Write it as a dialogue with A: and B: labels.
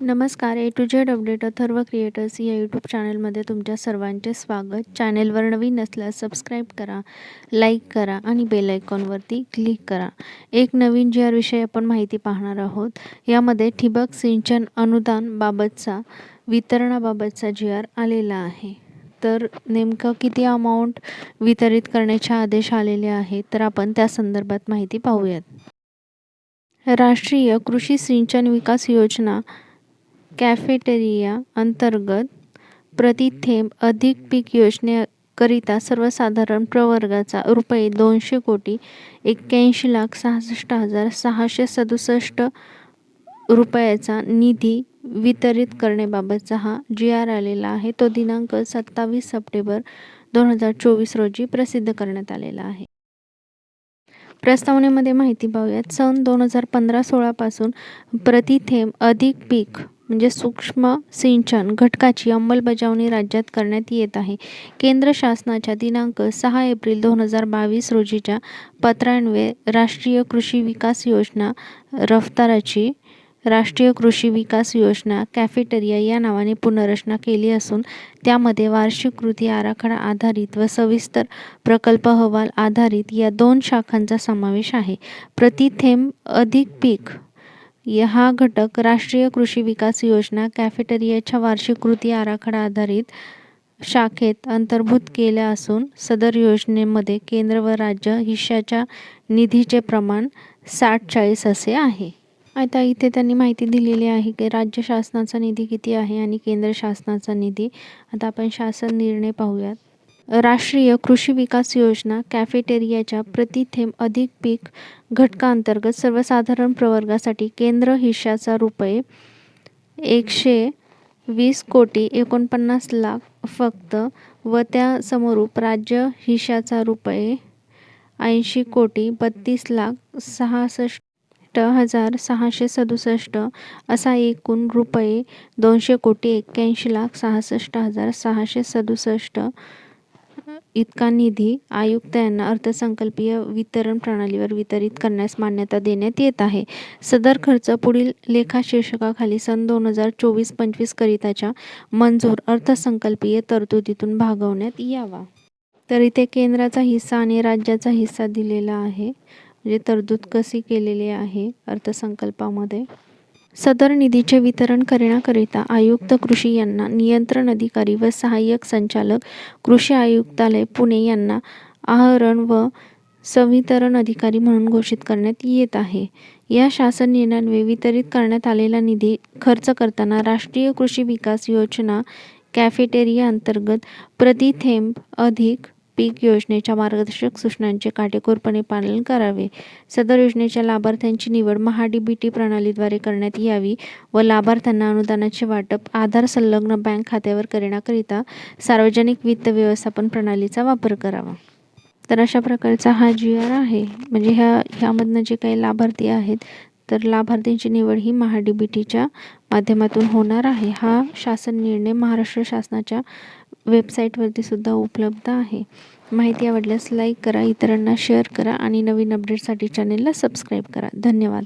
A: नमस्कार. A to Z update Atharva creators या YouTube चॅनलमध्ये तुमच्या सर्वांचे स्वागत. चॅनेलवर नवीन असल्यास सबस्क्राईब करा लाईक करा आणि बेल आयकॉनवरती क्लिक करा. एक नवीन जी आरविषयी आपण माहिती पाहणार आहोत. यामध्ये ठिबक सिंचन अनुदानबाबतचा वितरणाबाबतचा जी आर आलेला आहे. तर नेमकं किती अमाऊंट वितरित करण्याचे आदेश आलेले आहेत तर आपण त्या संदर्भात माहिती पाहूयात. राष्ट्रीय कृषी सिंचन विकास योजना कॅफेटेरिया अंतर्गत प्रति थेंब अधिक पीक योजनेकरिता सर्वसाधारण प्रवर्गाचा रुपये दोनशे कोटी एक्क्याऐंशी लाख सहासष्ट हजार सहाशे सदुसष्ट रुपयाचा निधी वितरित करण्याबाबतचा हा जी आर आलेला आहे. तो दिनांक सत्तावीस सप्टेंबर दोन हजार चोवीस रोजी प्रसिद्ध करण्यात आलेला आहे. प्रस्तावनेमध्ये माहिती पाहूयात. सन दोन हजार पंधरा सोळापासून प्रति थेंब अधिक पीक म्हणजे सूक्ष्म सिंचन घटकाची अंमलबजावणी राज्यात करण्यात येत आहे. केंद्र शासनाच्या दिनांक सहा एप्रिल दोन हजार बावीस रोजीच्या पत्रान्वये राष्ट्रीय कृषी विकास योजना रफ्ताराची राष्ट्रीय कृषी विकास योजना कॅफेटेरिया या नावाने पुनर्रचना केली असून त्यामध्ये वार्षिक कृती आराखडा आधारित व सविस्तर प्रकल्प अहवाल आधारित या दोन शाखांचा समावेश आहे. प्रति थेंब अधिक पीक हा घटक राष्ट्रीय कृषी विकास योजना कॅफेटेरियाच्या वार्षिक कृती आराखडा आधारित शाखेत अंतर्भूत केल्या असून सदर योजनेमध्ये केंद्र व राज्य हिश्श्याच्या निधीचे प्रमाण साठ चाळीस असे आहे. आता इथे त्यांनी माहिती दिलेली आहे की राज्य शासनाचा निधी किती आहे आणि केंद्र शासनाचा निधी. आता आपण शासन निर्णय पाहूयात. राष्ट्रीय कृषी विकास योजना कॅफेटेरियाच्या प्रति थेंब अधिक पीक घटकांतर्गत सर्वसाधारण प्रवर्गासाठी केंद्र हिश्शाचा रुपये एकशे वीस कोटी एकोणपन्नास लाख फक्त व त्या समरूप राज्य हिश्शाचा रुपये ऐंशी कोटी बत्तीस लाख सहासष्ट हजार सहाशे सदुसष्ट असा एकूण रुपये दोनशे कोटी एक्क्याऐंशी लाख सहासष्ट हजार सहाशे सदुसष्ट इतका निधी आयुक्त यांना अर्थसंकल्पीय वितरण प्रणालीवर वितरित करण्यास मान्यता देण्यात येत आहे. सदर खर्च पुढील लेखाशीर्षकाखाली सन दोन हजार चोवीस पंचवीस करिताच्या मंजूर अर्थसंकल्पीय तरतुदीतून भागवण्यात यावा. तर इथे केंद्राचा हिस्सा आणि राज्याचा हिस्सा दिलेला आहे. म्हणजे तरतूद कशी केलेली आहे अर्थसंकल्पामध्ये? सदर निधीचे वितरण करण्याकरिता आयुक्त कृषी यांना नियंत्रण अधिकारी व सहाय्यक संचालक कृषी आयुक्तालय पुणे यांना आहरण व संवितरण अधिकारी म्हणून घोषित करण्यात येत आहे. या शासन निर्णयान्वये वितरित करण्यात आलेला निधी खर्च करताना राष्ट्रीय कृषी विकास योजना कॅफेटेरिया अंतर्गत प्रति थेंब अधिक पीक योजनेच्या मार्गदर्शक सूचनांचे काटेकोरपणे पालन करावे. सदर योजनेच्या लाभार्थ्यांची निवड महाडीबीटी प्रणालीद्वारे करण्यात यावी व लाभार्थ्यांना अनुदानाचे वाटप आधार संलग्न बँक खात्यावर करण्याकरिता सार्वजनिक वित्त व्यवस्थापन प्रणालीचा वापर करावा. तर अशा प्रकारचा हा जी आर आहे म्हणजे ह्या ह्यामधनं जे काही लाभार्थी आहेत तर लाभार्थींची निवड ही महाडीबीटीच्या माध्यमातून होणार आहे. हा शासन निर्णय महाराष्ट्र शासनाच्या वेबसाईटवरती सुद्धा उपलब्ध आहे. माहिती आवडल्यास लाईक करा इतरांना शेअर करा आणि नवीन अपडेटसाठी चॅनेलला सबस्क्राईब करा. धन्यवाद.